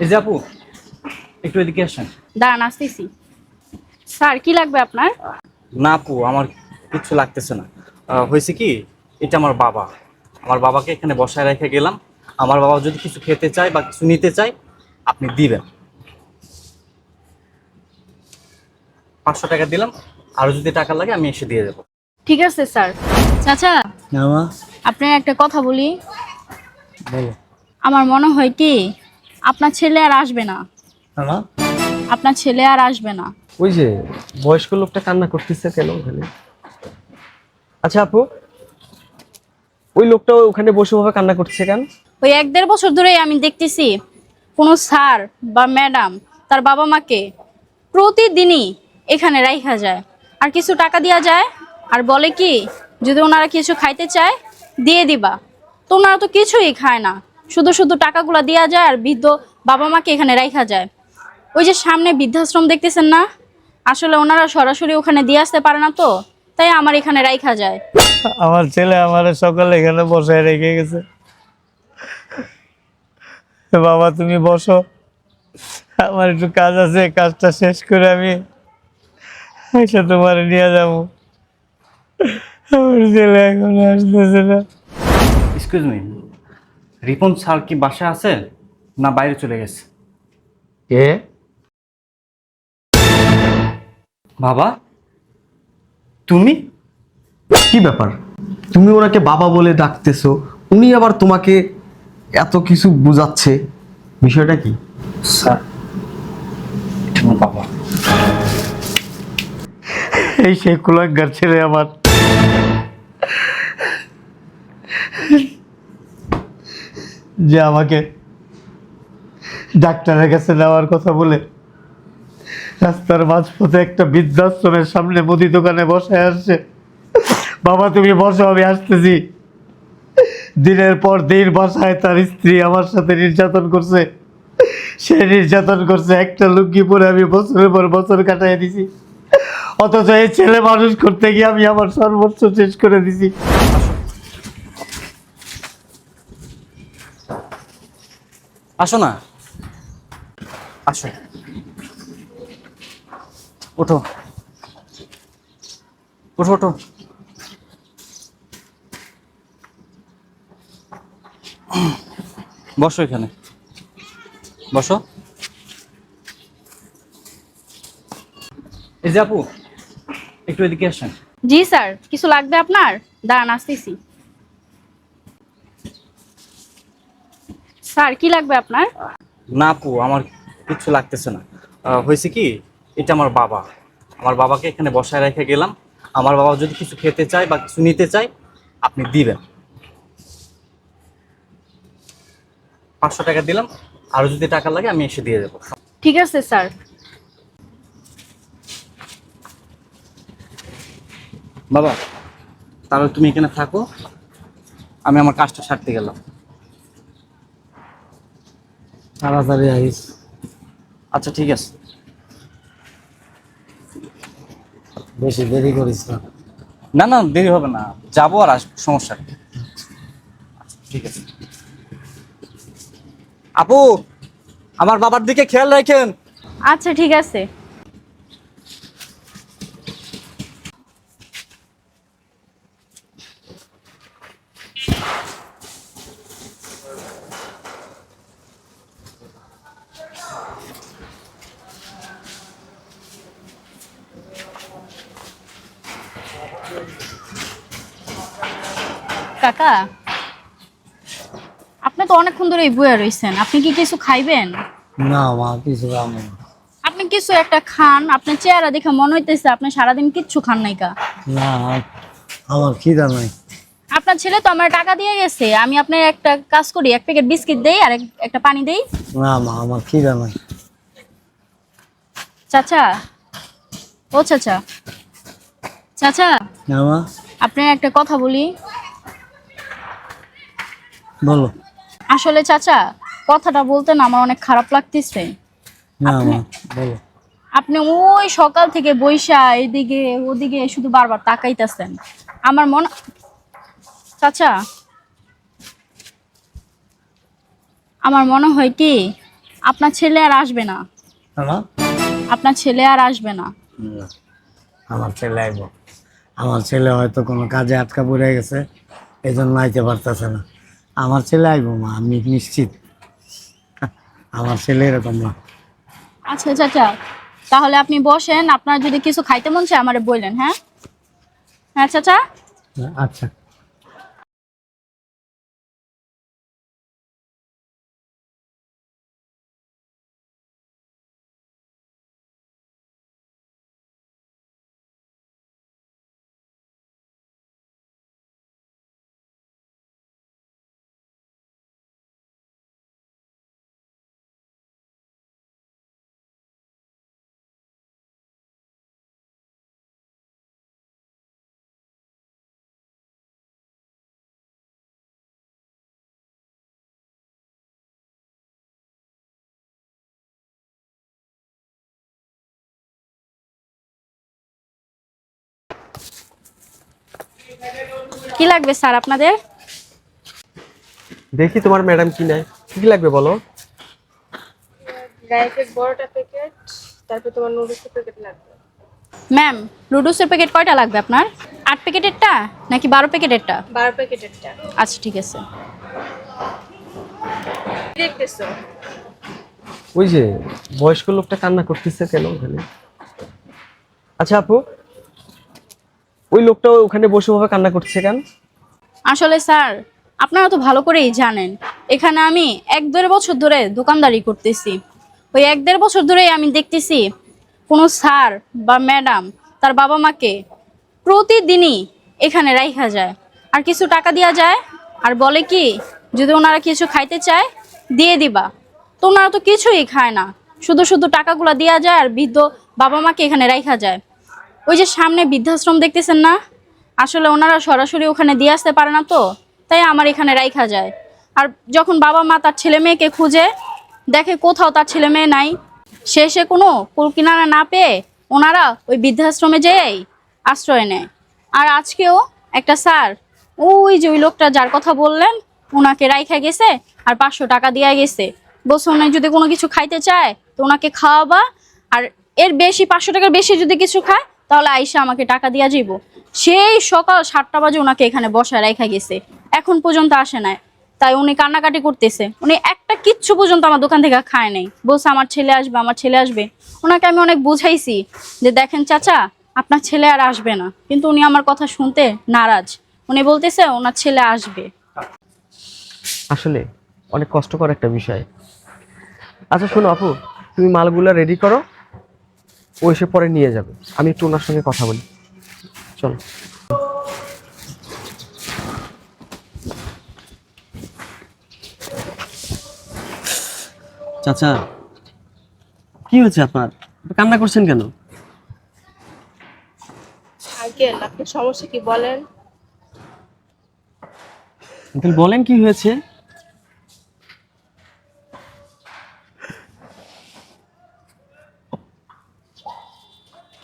এই যে আপু একটু এদিকে আসেন। দাঁড়ান আসতেছি। স্যার কি লাগবে আপনার? না আপু আমার কিচ্ছু লাগতেছে না। আহ, হয়েছে কি এটা আমার বাবা। আমার বাবাকে এখানে বসায় রেখে গেলাম। আমার বাবা যদি কিছু খেতে চায় বা কিছু নিতে চায় আপনি দিবেন। পাঁচশো টাকা দিলাম আরও যদি টাকা লাগে আমি এসে দিয়ে দেবো। ঠিক আছে স্যার। চাচা আপনার একটা কথা বলি। আমার মনে হয় কি আপনার ছেলে আর আসবে না। আপনার ছেলে আর আসবে না। ওই যে বয়স্ক লোকটা কান্না করতেছে কেন ওখানে? আচ্ছা আপু ওই লোকটা ওখানে বসে ভাবে কান্না করছে কেন? ওই এক দেড় বছর ধরেই আমি দেখতেছি কোনো স্যার বা ম্যাডাম তার বাবা মাকে প্রতিদিনই এখানে রাইখা যায়। আর কিছু টাকা দেওয়া যায় আর বলে কি যদি ওনারা কিছু খাইতে চায় দিয়ে দিবা। তো ওনারা তো কিছুই খায় না। শুধু শুধু টাকাগুলো দেওয়া যায় আর বৃদ্ধ বাবা মাকে এখানে রাইখা যায়। ওই যে সামনে বৃদ্ধাশ্রম দেখতেছেন না? আসলে ওনারা সরাসরি ওখানে দিয়ে আসতে পারে না তো তাই আমার এখানে রাইখা যায়। আমার ছেলে আমার সকালে এখানে বসায় রেখে গেছে। বাবা তুমি বসো। আমার একটু কাজ আছে কাজটা শেষ করে আমি এসে তোমার নিয়ে যাব। আমার ছেলে এখন আসতেছে না। এক্সকিউজ মি রিপন স্যার কি বাসায় আছে না বাইরে চলে গেছে? কে? বাবা তুমি? কি ব্যাপার? তুমি ওনাকে বাবা বলে ডাকতেছো উনি আবার তোমাকে এত কিছু বুঝাচ্ছে বিষয়টা কি? স্যার বাবা। এই সেই কুলাঙ্গার ছেলে আমার। যে আমাকে ডাক্তারের কাছে নেওয়ার কথা বলে রাস্তার মাঝপথে একটা বৃদ্ধাশ্রমের সামনে মুদি দোকানে বসে আসছে। বাবা, তুমি বসো, আমি আসতেছি। দিনের পর দিন বাসায় তার স্ত্রী আমার সাথে নির্যাতন করছে। সে নির্যাতন করছে, একটা লুঙ্গি পরে আমি বছরের পর বছর কাটাই দিছি। অথচ এই ছেলে মানুষ করতে গিয়ে আমি আমার সর্বোচ্চ শেষ করে দিছি। আসো না। আসো। ওঠো। ওঠো ওঠো। বসো এখানে। বসো। এই যে আপু, একটু এদিকে আসেন। জি স্যার, কিছু লাগবে আপনার? দাঁড়ান, আসতেছি। স্যার কি লাগবে আপনার? না আপু আমার কিচ্ছু লাগতেছে না। হয়েছে কি এটা আমার বাবা। আমার বাবাকে এখানে বসায় রেখে গেলাম। আমার বাবা যদি কিছু খেতে চায় বা কিছু নিতে চায় আপনি দিবেন। পাঁচশো টাকা দিলাম আরও যদি টাকা লাগে আমি এসে দিয়ে দেবো। ঠিক আছে স্যার। বাবা তাহলে তুমি এখানে থাকো। আমি আমার কাজটা সারতে গেলাম। তাড়াতাড়ি আইস। আচ্ছা ঠিক আছে। বেশি দেরি করিস না। না না দেরি হবে না। যাব আর আসব সমস্যা আচ্ছা, ঠিক আছে। আপু আমার বাবার দিকে খেয়াল রাখেন। আচ্ছা ঠিক আছে। কাকা আপনি তো অনেকক্ষণ ধরে বয়ে রয়েছেন আপনি কি কিছু খাইবেন? না মা কিছু নেই। আপনি কিছু একটা খান আপনার চেহারা দেখে মনে হইতেছে আপনি সারাদিন কিচ্ছু খান নাই কা। না আমার খিদা নাই। আপনার ছেলে তো আমার টাকা দিয়ে গেছে আমি আপনার একটা কাজ করি এক প্যাকেট বিস্কিট দেই আর একটা পানি দেই। না মা আমার খিদা নাই। চাচা ও চাচা চাচা মা। আপনার একটা কথা বলি। বলো। আসলে চাচা কথাটা বলতে না আমার অনেক খারাপ লাগতেছে। না মা বলো। আপনি ওই সকাল থেকে বৈশা এদিকে ওদিকে শুধু বারবার তাকাইতেছেন। আমার মন চাচা আমার মনে হয় কি আপনার ছেলে আর আসবে না। আপনার ছেলে আর আসবে না। আমার ছেলে আইব আমার ছেলে হয়তো কোনো কাজে আটকা পড়ে গেছে এই জন্য আইতে পারতেছে না। আমার ছেলে আইব মা আমি নিশ্চিত। আমার ছেলে এরকম না আচ্ছা চাচা তাহলে আপনি বসেন আপনার যদি কিছু খাইতে মন চায় আমারে বললেন হ্যাঁ? হ্যাঁ চাচা? আচ্ছা। কি লাগবে স্যার আপনাদের? দেখি তোমার ম্যাডাম কি নেয়। কি কি লাগবে বলো? ডায়েটের বড়টা প্যাকেট তারপর তোমার নুডলসের প্যাকেট লাগবে। ম্যাম লুডুসের প্যাকেট কয়টা লাগবে আপনার? আট প্যাকেটেরটা নাকি বারো প্যাকেটেরটা? বারো প্যাকেটেরটা। আচ্ছা ঠিক আছে। দেখতেছো? ওই যে বয়স্ক লোকটা কান্না করতেছে কেন ওখানে? আচ্ছা আপু? ওই লোকটা ওখানে বসে ভাবে কান্না করছে কেন? আসলে স্যার, আপনারা তো ভালো করেই জানেন, এখানে আমি এক দেড় বছর ধরে দোকানদারি করতেছি। ওই এক দেড় বছর ধরেই আমি দেখতেছি কোনো স্যার বা ম্যাডাম তার বাবা মাকে প্রতিদিনই এখানে রাইখা যায়। আর কিছু টাকা দেওয়া যায়, আর বলে কি, যদি ওনারা কিছু খাইতে চায়, দিয়ে দিবা। তো ওনারা তো কিছুই খায় না। শুধু শুধু টাকাগুলো দেওয়া যায় আর বৃদ্ধ বাবা মাকে এখানে রাইখা যায়। ওই যে সামনে বৃদ্ধাশ্রম দেখতেছেন না? আসলে ওনারা সরাসরি ওখানে দিয়ে আসতে পারে না তো, তাই আমার এখানে রাইখা যায়। আর যখন বাবা মা তার ছেলে মেয়েকে খুঁজে, দেখে কোথাও তার ছেলে মেয়ে নাই শেষে কোনো কুল কিনারা না পেয়ে ওনারা ওই বৃদ্ধাশ্রমে যেয়েই আশ্রয় নেয়। আর আজকেও একটা স্যার, ওই যে ওই লোকটা যার কথা বললেন, ওনাকে রাইখা গেছে আর পাঁচশো টাকা দিয়ে গেছে। বলছে ওনার যদি কোনো কিছু খাইতে চায়, তো ওনাকে খাওয়াবা, আর এর বেশি, পাঁচশো টাকার বেশি যদি কিছু খায় তাহলে আইসা আমাকে টাকা দিয়া যাইব। সেই সকাল সাতটা বাজে ওনাকে এখানে বসায় রেখা গেছে। এখন পর্যন্ত আসে নাই। তাই উনি কান্নাকাটি করতেছে। উনি একটা কিচ্ছু পর্যন্ত আমার দোকান থেকে খায় নাই। বলছে, আমার ছেলে আসবে, আমার ছেলে আসবে। ওনাকে আমি অনেক বুঝাইছি যে, দেখেন চাচা, আপনার ছেলে আর আসবে না। কিন্তু উনি আমার কথা শুনতে নারাজ। উনি বলতেছে, ওনার ছেলে আসবে। আসলে অনেক কষ্টকর একটা বিষয়। আচ্ছা শোনো আপু, তুমি মালগুলো রেডি করো। ও এসে পরে নিয়ে যাবে। আমি একটু ওনার সঙ্গে কথা বলি। চলো। চাচা কি হয়েছে আপনার? কান্না করছেন কেন? আঙ্কেল আপনার সমস্যা কি বলেন? আঙ্কেল বলেন কি হয়েছে?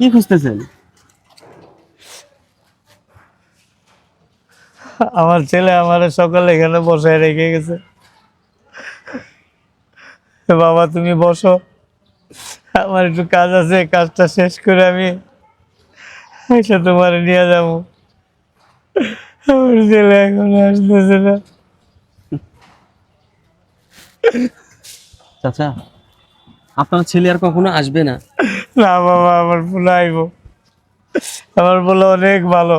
কি খুঁজতেছেন? আমার ছেলে আমার সকালে এখানে বসায় রেখে গেছে। বাবা তুমি বসো। আমার একটু কাজ আছে কাজটা শেষ করে আমি এসে তোমার নিয়ে যাব। আমার ছেলে এখন আসতেছে না। চাচা আপনার ছেলে আর কখনো আসবে না। না, বাবা, আমার ফুল আইব আমার ফুল অনেক ভালো।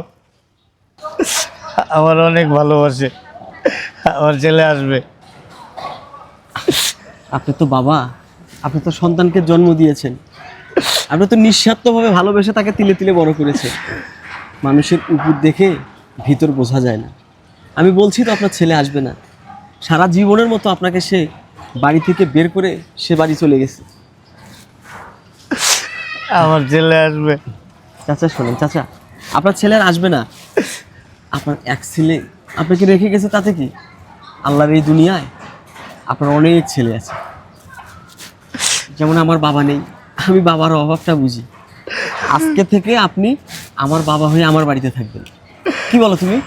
আমার অনেক ভালোবাসে। আমার ছেলে আসবে। আপনি তো বাবা, আপনি তো সন্তানকে জন্ম দিয়েছেন। আপনি তো নিঃস্বার্থভাবে ভালোবেসে তাকে তিলে তিলে বড় করেছে মানুষের উপর দেখে ভিতর বোঝা যায় না। আমি বলছি তো আপনার ছেলে আসবে না। সারা জীবনের মতো আপনাকে সে বাড়ি থেকে বের করে সে বাড়ি চলে গেছে। আমার ছেলে আসবে। চাচা শোনেন চাচা আপনার ছেলে আর আসবে না। আপনার এক ছেলে আপনাকে রেখে গেছে তাতে কি? আল্লাহর এই দুনিয়ায় আপনার অনেক ছেলে আছে। যেমন আমার বাবা নেই আমি বাবার অভাবটা বুঝি। আজকে থেকে আপনি আমার বাবা হয়ে আমার বাড়িতে থাকবেন। কি বলো তুমি?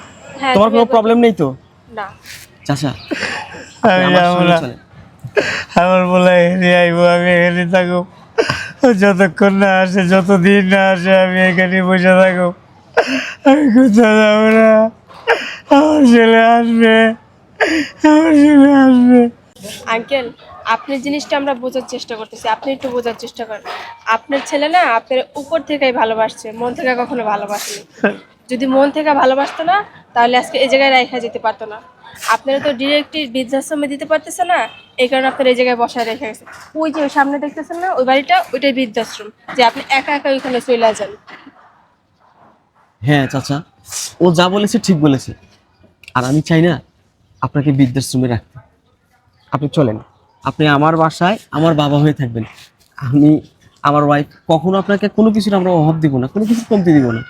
হ্যাঁ তোমার কোনো প্রবলেম নেই তো? না। চাচা আমার বলে হেরে আইবো আমি এখানে থাকো ও যতক্ষণ না আসে, যতদিন না আসে, আমি এখানে বসে থাকো আমি কোথাও যাব না। আমার ছেলে আসবে। আমার ছেলে আসবে। আঙ্কেল, আপনার জিনিসটা আমরা বোঝার চেষ্টা করতেছি। আপনি একটু বোঝার চেষ্টা করেন। আপনার ছেলে না আপনার উপর থেকেই ভালোবাসছে, মন থেকে কখনো ভালোবাসেনি। যদি মন থেকে ভালোবাসতো না, তাহলে আজকে এই জায়গায় রেখা যেতে পারতো না। আপনারা তো ডিরেক্টলি বৃদ্ধাশ্রমে দিতে পারতেছে না, এই কারণে আপনার এই জায়গায় বসায় রেখে গেছে। ওই যে সামনে দেখতেছেন না, ওই বাড়িটা, ওইটাই বৃদ্ধাশ্রম, যে আপনি একা একা ওইখানে চলে যান। হ্যাঁ চাচা, ও যা বলেছে ঠিক বলেছে। আর আমি চাই না আপনাকে বৃদ্ধাশ্রমে রাখতে। আপনি চলেন, আপনি আমার বাসায় আমার বাবা হয়ে থাকবেন। আমি, আমার ওয়াইফ কখনো আপনাকে কোনো কিছুর আমরা অভাব দিব না, কোনো কিছু কমতি দিব না।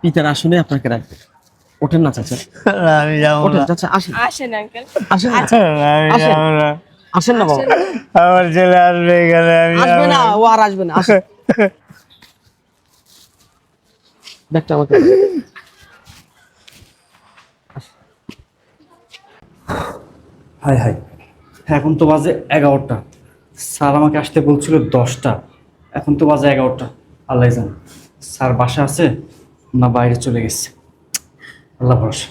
পিতার আসনে আপনাকে রাখবে। ওঠেন না চাচা। আমি যাব ওঠেন চাচা আসেন। আসেন আঙ্কেল আসেন আসেন। না। আসেন। না বাবা। আমার ছেলে আসবে এখানে আমি আসবে না। না ও আর আসবে না আসেন। ব্যাগটা আমাকে হাই হাই। এখন তো বাজে এগারোটা। স্যার আমাকে আসতে বলছিল দশটা। এখন তো বাজে এগারোটা। আল্লাহ জান। স্যার বাসা আছে না বাইরে চলে গেছে? আল্লাহ ভরসা।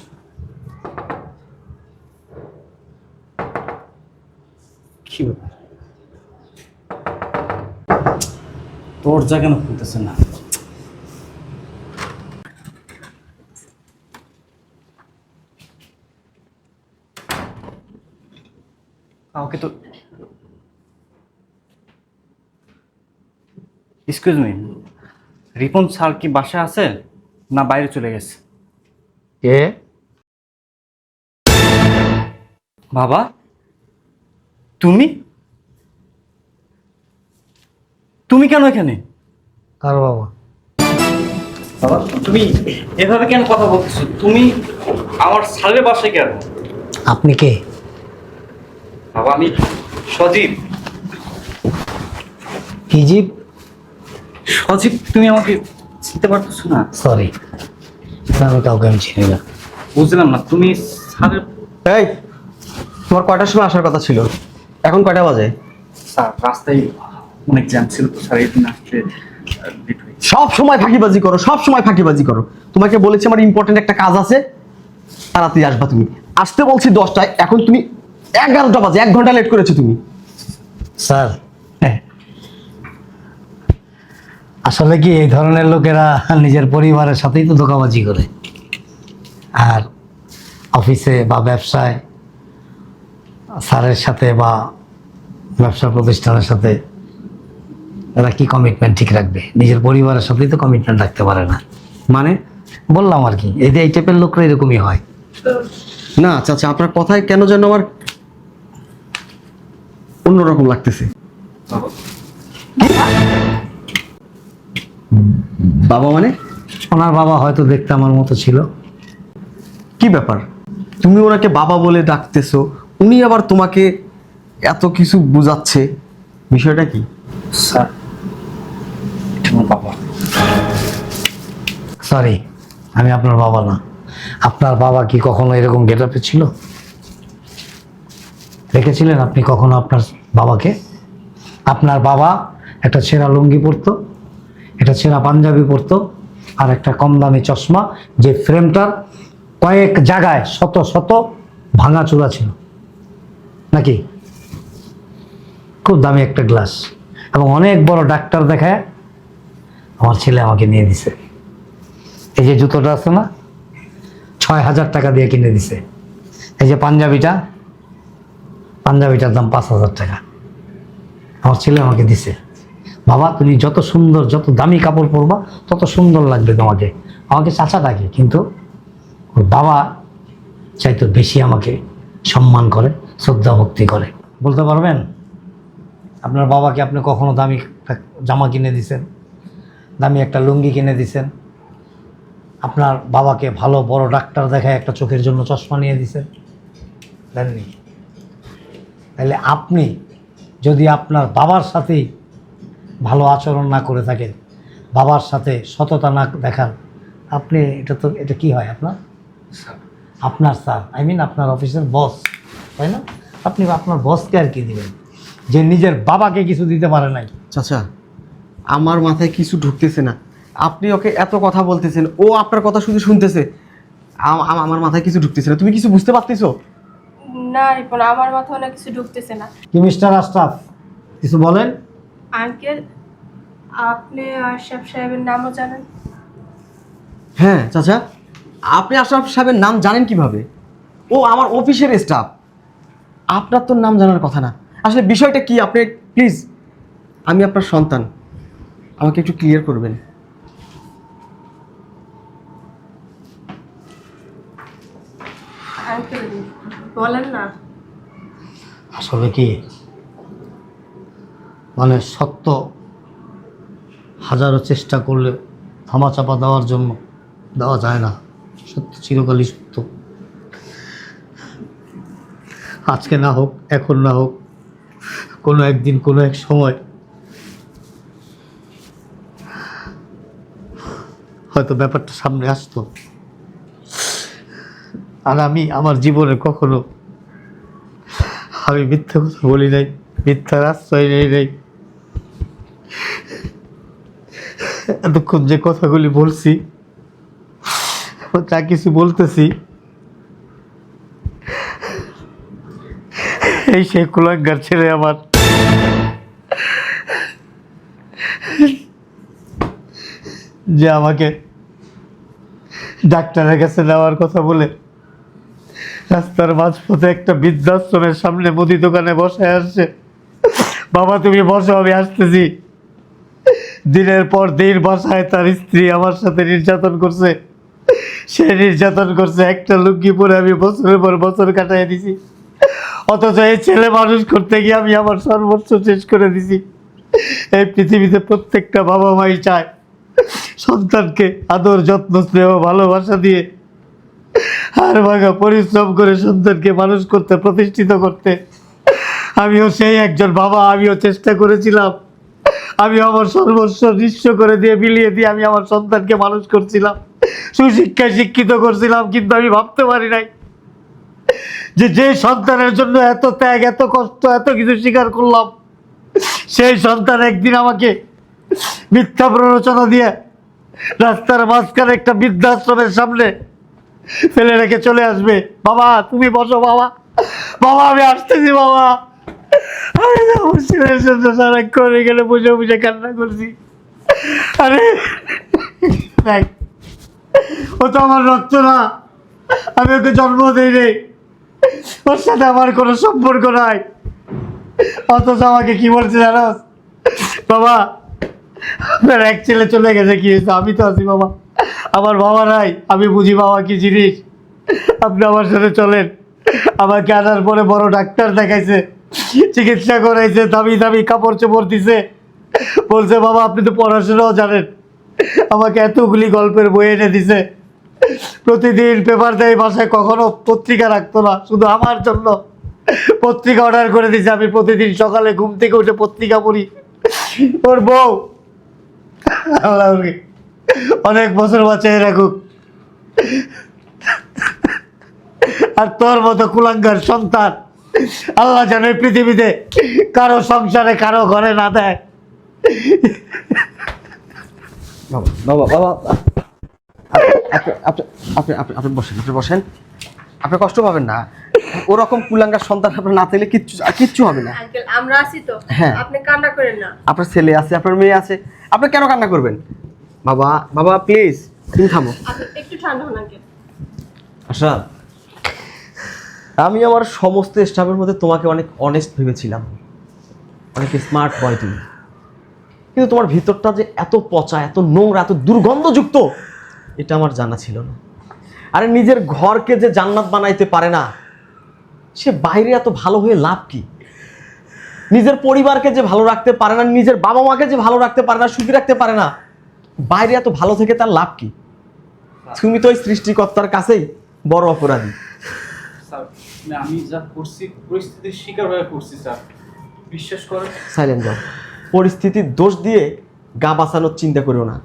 কি ব্যাপার? কেন খুলতেছে না? কাউকে তো এক্সকিউজ মি রিপন স্যার কি বাসায় আছে না বাইরে চলে গেছে? কে? বাবা তুমি? তুমি কেন এখানে? কার বাবা? বাবা তুমি এভাবে কেন কথা বলতেছো? তুমি আমার স্যারের বাসায় কেন? আপনি কে? বাবা আমি সজীব। কি জীব? সজীব তুমি আমাকে চিনতে পারতেছো না? সরি আমি কাউকে আমি চিনি না। বুঝলাম না তুমি স্যারের এই তোমার কয়টার সময় আসার কথা ছিল? এখন কয়টা বাজে? স্যার রাস্তায় অনেক জ্যাম ছিল তো স্যার এই আসতে হয়ে। সব সময় ফাঁকিবাজি করো সব সময় ফাঁকিবাজি করো। তোমাকে বলেছি আমার ইম্পর্টেন্ট একটা কাজ আছে। তাড়াতাড়ি আসবা তুমি। আসতে বলছি দশটায় এখন তুমি এগারোটা বাজে এক ঘণ্টা লেট করেছ তুমি। স্যার আসলে কি এই ধরনের লোকেরা নিজের পরিবারের সাথেই তো ধোকাবাজি করে? আর অফিসে বা ব্যবসায় স্যারের সাথে বা ব্যবসা প্রতিষ্ঠানের সাথে এরা কি কমিটমেন্ট ঠিক রাখবে? নিজের পরিবারের সাথেই তো কমিটমেন্ট রাখতে পারে না। মানে বললাম আর কি এই যে এই টাইপের লোকরা এরকমই হয়। না চাচা আপনার কথায় কেন যেন আমার অন্যরকম লাগতেছে। বাবা মানে? ওনার বাবা হয়তো দেখতে আমার মতো ছিল। কি ব্যাপার? তুমি ওনাকে বাবা বলে ডাকতেছো উনি আবার তোমাকে এত কিছু বুঝাচ্ছে বিষয়টা কি? স্যার বাবা। সরি আমি আপনার বাবা না। আপনার বাবা কি কখনো এরকম গেট আপে ছিল? দেখেছিলেন আপনি কখনো আপনার বাবাকে? আপনার বাবা একটা ছেঁড়া লুঙ্গি পরতো একটা ছেঁড়া পাঞ্জাবি পরতো আর একটা কম দামি চশমা, যে ফ্রেমটার কয়েক জায়গায় শত শত ভাঙা চূড়া ছিল। নাকি? খুব দামি একটা গ্লাস। এবং অনেক বড় ডাক্তার দেখায়, আমার ছেলে আমাকে নিয়ে দিছে। এই যে জুতোটা আছে না, ছয় হাজার টাকা দিয়ে কিনে দিছে। এই যে পাঞ্জাবিটা, পাঞ্জাবিটার দাম পাঁচ হাজার টাকা। আমার ছেলে আমাকে দিছে। বাবা, তুমি যত সুন্দর, যত দামি কাপড় পরবা, তত সুন্দর লাগবে তোমাকে। আমাকে চাচা ডাকে, কিন্তু ওর বাবা চাইতো বেশি আমাকে সম্মান করে, শ্রদ্ধা ভক্তি করে। বলতে পারবেন? আপনার বাবাকে আপনি কখনো দামি জামা কিনে দিছেন? দামি একটা লুঙ্গি কিনে দিছেন? আপনার বাবাকে ভালো, বড় ডাক্তার দেখায় একটা চোখের জন্য চশমা নিয়ে দিছেন? দেননি? তাহলে আপনি, যদি আপনার বাবার সাথেই ভালো আচরণ না করে থাকেন বাবার সাথে সততা না দেখান আপনি এটা তো এটা কি হয় আপনার? আপনার স্যার আই মিন আপনার অফিসের বস তাই না? আপনি আপনার বসকে আর কি দিবেন? যে নিজের বাবাকে কিছু দিতে পারে নাই। চাচা আমার মাথায় কিছু ঢুকতেছে না। আপনি ওকে এত কথা বলতেছেন ও আপনার কথা শুধু শুনতেছে। আম- আম- আমার মাথায় কিছু ঢুকতেছে না। তুমি কিছু বুঝতে পারতেছো? না রিপন আমার মাথায় অনেক কিছু ঢুকতেছে না। কি মিস্টার আশরাফ? কিছু বলেন? আঙ্কেল আপনি আশরাফ সাহেবের নামও জানেন? হ্যাঁ চাচা। আপনি আশরাফ সাহেবের নাম জানেন কীভাবে? ও আমার অফিসের স্টাফ আপনার তো নাম জানার কথা না। আসলে বিষয়টা কি? আপনি প্লিজ আমি আপনার সন্তান। আমাকে একটু ক্লিয়ার করবেন। আঙ্কেল বলেন না। আসলে কি? মানে সত্য হাজারো চেষ্টা করলে থামা চাপা দেওয়ার জন্য দেওয়া যায় না। সত্য চিরকালই সত্য। আজকে না হোক, এখন না হোক, কোনো একদিন, কোনো এক সময় হয়তো ব্যাপারটা সামনে আসতো। আর আমি আমার জীবনে কখনো আমি মিথ্যা কথা বলি নাই, মিথ্যার আশ্রয় নেই নাই। এতক্ষণ যে কথাগুলি বলছি, যা কিছু বলতেছি, এই সে কুলাঙ্গার ছেলে আমার। যে আমাকে ডাক্তারের কাছে নেওয়ার কথা বলে রাস্তার মাঝপথে একটা বৃদ্ধাশ্রমের সামনে মুদি দোকানে বসে আসছে। বাবা, তুমি বসো, আমি আসতেছি। দিনের পর দিন বাসায় তার স্ত্রী আমার সাথে নির্যাতন করছে। সে নির্যাতন করছে একটা লুঙ্গি পরে আমি বছরের পর বছর কাটাই দিছি। অথচ এই ছেলে মানুষ করতে গিয়ে আমি আমার সর্বোচ্চ শেষ করে দিছি। এই পৃথিবীতে প্রত্যেকটা বাবা মাই চায় সন্তানকে আদর, যত্ন, স্নেহ, ভালোবাসা দিয়ে আর ভাঙা পরিশ্রম করে সন্তানকে মানুষ করতে, প্রতিষ্ঠিত করতে। আমিও সেই একজন বাবা, আমিও চেষ্টা করেছিলাম। আমি আমার সর্বস্ব নিঃস্ব করে দিয়ে বিলিয়ে দিয়ে আমি আমার সন্তানকে মানুষ করছিলাম, সুশিক্ষায় শিক্ষিত করছিলাম, কিন্তু আমি ভাবতে পারি নাই যে যে সন্তানের জন্য এত ত্যাগ, এত কষ্ট, এত কিছু স্বীকার করলাম, সেই সন্তান একদিন আমাকে মিথ্যা প্ররোচনা দিয়ে রাস্তার মাঝখানে একটা বৃদ্ধাশ্রমের সামনে ফেলে রেখে চলে আসবে। বাবা, তুমি বসো, বাবা। বাবা, আমি আসতেছি, বাবা। আমার ছেলের জন্য সারা করে গেলে বুঝে বুঝে কান্না করছি। আরে ও তো আমার রক্ত না। আমি ওকে জন্ম দিই রে ওর সাথে আমার কোনো সম্পর্ক নাই। অথচ আমাকে কি বলছে জানোস বাবা আপনার এক ছেলে চলে গেছে, কি হয়েছে? আমি তো আছি, বাবা। আমার বাবা নাই, আমি বুঝি বাবা কি জিনিস? আপনি আমার সাথে চলেন। আমাকে আনার পরে বড় ডাক্তার দেখাইছে। চিকিৎসা করাইছে, দামি দামি কাপড় চোপড় দিছে। বলছে, বাবা, আপনি তো পড়াশোনাও জানেন। আমাকে এতগুলি গল্পের বই এনে দিছে। প্রতিদিন পেপার দেয় বাসায়, কখনো পত্রিকা রাখতো না, শুধু আমার জন্য। পত্রিকা অর্ডার করে দিছে, আমি প্রতিদিন সকালে ঘুম থেকে উঠে পত্রিকা পড়ি। ওর বউ অনেক বছর বাঁচিয়ে রাখুক। আর তোর মতো কুলাঙ্গার সন্তান আল্লাহ জানে পৃথিবীতে কারও সংসারে কারও ঘরে না দেয়। বাবা বাবা বাবা। আপনি আপনি আপনি আপনি বসেন আপনি বসেন। আপনি কষ্ট পাবেন না। ওরকম কুলাঙ্গার সন্তান আপনার না থাকলে কিচ্ছু কিচ্ছু হবে না। আঙ্কেল আমরা আছি তো। হ্যাঁ। আপনি কান্না করেন না। আপনার ছেলে আছে আপনার মেয়ে আছে। আপনি কেন কান্না করবেন? বাবা বাবা প্লিজ তুমি থামো। একটু ঠান্ডা হন আঙ্কেল। আশা আমি আমার সমস্ত স্টাফের মধ্যে তোমাকে অনেক অনেস্ট ভেবেছিলাম। অনেক স্মার্ট বয় তুমি। কিন্তু তোমার ভিতরটা যে এত পচা, এত নোংরা, এত দুর্গন্ধযুক্ত, এটা আমার জানা ছিল না। আরে নিজের ঘরকে যে জান্নাত বানাইতে পারে না, সে বাইরে এত ভালো হয়ে লাভ কি? নিজের পরিবারকে যে ভালো রাখতে পারে না, নিজের বাবা মাকে যে ভালো রাখতে পারে না, সুখী রাখতে পারে না, বাইরে এত ভালো থেকে তার লাভ কি? তুমি তো ওই সৃষ্টিকর্তার কাছেই বড় অপরাধী। মানে আমি যা করছি পরিস্থিতির শিকার হয়ে করছি স্যার। বিশ্বাস করেন? সাইলেন্ট যাও। পরিস্থিতির দোষ দিয়ে গা বাঁচানোর চিন্তা করো না।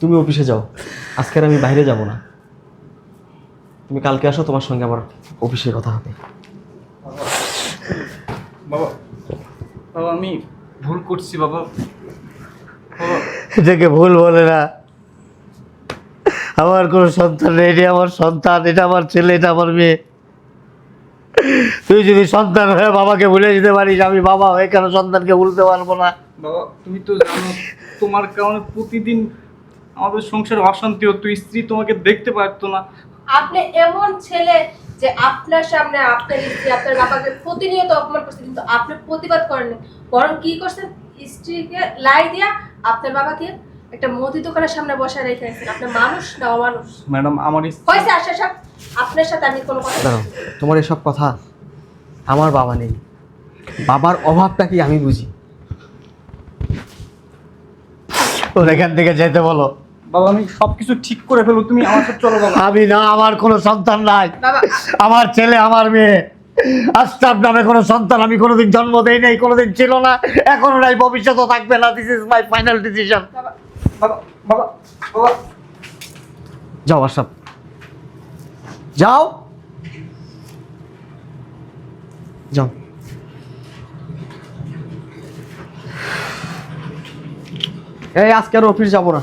তুমি অফিসে যাও। আজকে আমি বাইরে যাব না। তুমি কালকে আসো তোমার সঙ্গে আমার অফিসে কথা হবে। বাবা বাবা আমি ভুল করছি বাবা। বাবা। এটাকে ভুল বলে না। আমার কোনো সন্তান নেই এটা আমার সন্তান এটা আমার ছেলে এটা আমার মেয়ে। তুই যদি সন্তান হয়ে বাবাকে ভুলে যেতে পারিস আমি বাবা হয়ে কেন সন্তানকে ভুলতে পারব না? বাবা তুমি তো জানো তোমার কারণে প্রতিদিন আমাদের সংসারে অশান্তি হতো স্ত্রী তোমাকে দেখতে পারতো না। আপনি এমন ছেলে যে আপনার সামনে আপনার স্ত্রী আপনার বাবাকে প্রতিনিয়ত অপমান করছে কিন্তু আপনি প্রতিবাদ করেননি। বরং কি করছেন? স্ত্রীকে লাই দিয়া আপনার বাবাকে একটা মুদি দোকানের সামনে বসায় রেখে গেছেন আপনি মানুষ না অমানুষ? ম্যাডাম আমার হয়েছে আশা সব আপনার সাথে আমি কোনো কথা দাঁড়াও তোমার এসব কথা আমার বাবা নেই। বাবার অভাবটা কি আমি বুঝি? ওর এখান থেকে যেতে বলো। বাবা আমি সবকিছু ঠিক করে ফেলব তুমি আমার সাথে চলো বাবা। আমি না আমার কোনো সন্তান নাই। বাবা আমার ছেলে আমার মেয়ে। আস্তাব নামে কোনো সন্তান আমি কোনোদিন জন্ম দেই নাই কোনোদিন ছিল না। এখনও নাই ভবিষ্যৎও থাকবে না। This is my final decision বাবা বাবা বাবা যাও আশরাফ। যাও। যাও। এই আজকে আর অফিস যাব না।